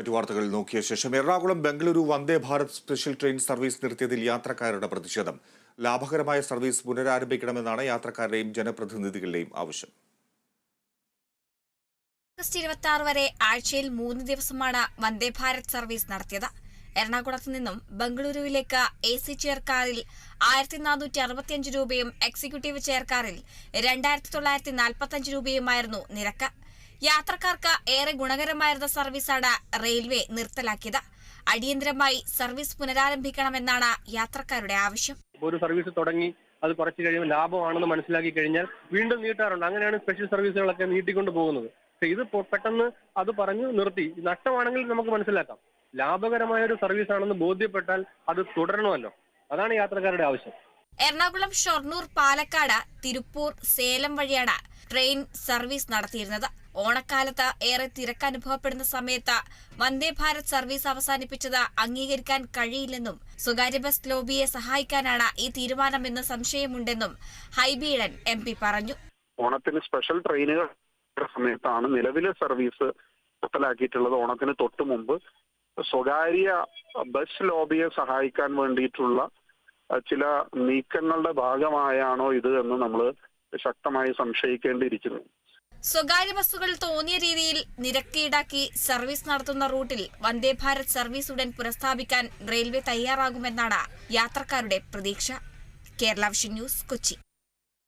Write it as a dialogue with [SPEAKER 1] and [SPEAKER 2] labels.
[SPEAKER 1] മറ്റു വാർത്തകൾ നോക്കിയ ശേഷം Ernakulam Bengaluru Vande Bharat special train service നിർത്തിയതിൽ യാത്രക്കാരുടെ പ്രതിഷേധം. ലാഭകരമായ സർവീസ് പുനരാരംഭിക്കണമെന്നാണ് യാത്രക്കാരുടെയും ജനപ്രതിനിധികളുടെയും ആവശ്യം.
[SPEAKER 2] ഓഗസ്റ്റ് ഇരുപത്തി ആറ് വരെ ആഴ്ചയിൽ മൂന്ന് ദിവസമാണ് വന്ദേ ഭാരത് സർവീസ് നടത്തിയത്. എറണാകുളത്ത് നിന്നും ബംഗളൂരുവിലേക്ക് എ സി ചെയർ കാറിൽ ആയിരത്തി നാനൂറ്റി അറുപത്തിയഞ്ച് രൂപയും എക്സിക്യൂട്ടീവ് ചെയർ കാറിൽ രണ്ടായിരത്തി തൊള്ളായിരത്തി നാൽപ്പത്തി അഞ്ച് രൂപയുമായിരുന്നു നിരക്ക്. യാത്രക്കാർക്ക് ഏറെ ഗുണകരമായിരുന്ന സർവീസാണ് റെയിൽവേ നിർത്തലാക്കിയത്. അടിയന്തരമായി സർവീസ് പുനരാരംഭിക്കണമെന്നാണ് യാത്രക്കാരുടെ ആവശ്യം.
[SPEAKER 3] ഒരു സർവീസ് തുടങ്ങി അത് കുറച്ച് കഴിയുമ്പോൾ ലാഭമാണെന്ന് മനസ്സിലാക്കി കഴിഞ്ഞാൽ വീണ്ടും നീട്ടാറുണ്ട്. അങ്ങനെയാണ് സ്പെഷ്യൽ സർവീസുകളൊക്കെ നീട്ടിക്കൊണ്ട് പോകുന്നത്. ഇത് പെട്ടെന്ന് അത് പറഞ്ഞു നിർത്തി. നഷ്ടമാണെങ്കിൽ നമുക്ക് മനസ്സിലാക്കാം. ലാഭകരമായ ഒരു സർവീസ് ആണെന്ന് ബോധ്യപ്പെട്ടാൽ അത് തുടരണമല്ലോ. അതാണ് യാത്രക്കാരുടെ ആവശ്യം.
[SPEAKER 2] എറണാകുളം ഷൊർണൂർ പാലക്കാട് തിരുപ്പൂർ സേലം വഴിയാണ് ട്രെയിൻ സർവീസ് നടത്തിയിരുന്നത്. ഓണക്കാലത്ത് ഏറെ തിരക്ക് അനുഭവപ്പെടുന്ന സമയത്ത് വന്ദേ ഭാരത് സർവീസ് അവസാനിപ്പിച്ചത് അംഗീകരിക്കാൻ കഴിയില്ലെന്നും സ്വകാര്യ ബസ് ലോബിയെ സഹായിക്കാനാണ് ഈ തീരുമാനമെന്ന് സംശയമുണ്ടെന്നും ഹൈബീഡൻ എം പി പറഞ്ഞു.
[SPEAKER 4] ഓണത്തിന് സ്പെഷ്യൽ ട്രെയിനുകൾ സമയത്താണ് നിലവിലെ സർവീസ് നിർത്തലാക്കിയിട്ടുള്ളത് ഓണത്തിന് തൊട്ട് മുമ്പ്. സ്വകാര്യ ബസ് ലോബിയെ സഹായിക്കാൻ വേണ്ടിയിട്ടുള്ള ചില നീക്കങ്ങളുടെ ഭാഗമായാണോ ഇത് എന്ന് നമ്മൾ ശക്തമായി സംശയിക്കേണ്ടിയിരിക്കുന്നു.
[SPEAKER 2] സ്വകാര്യ ബസ്സുകൾ തോന്നിയ രീതിയിൽ നിരക്ക് ഈടാക്കി സർവീസ് നടത്തുന്ന റൂട്ടിൽ വന്ദേ ഭാരത് സർവീസ് ഉടൻ പുനഃസ്ഥാപിക്കാൻ റെയിൽവേ തയ്യാറാകുമെന്നാണ് യാത്രക്കാരുടെ പ്രതീക്ഷ. Kerala vision news Kochi.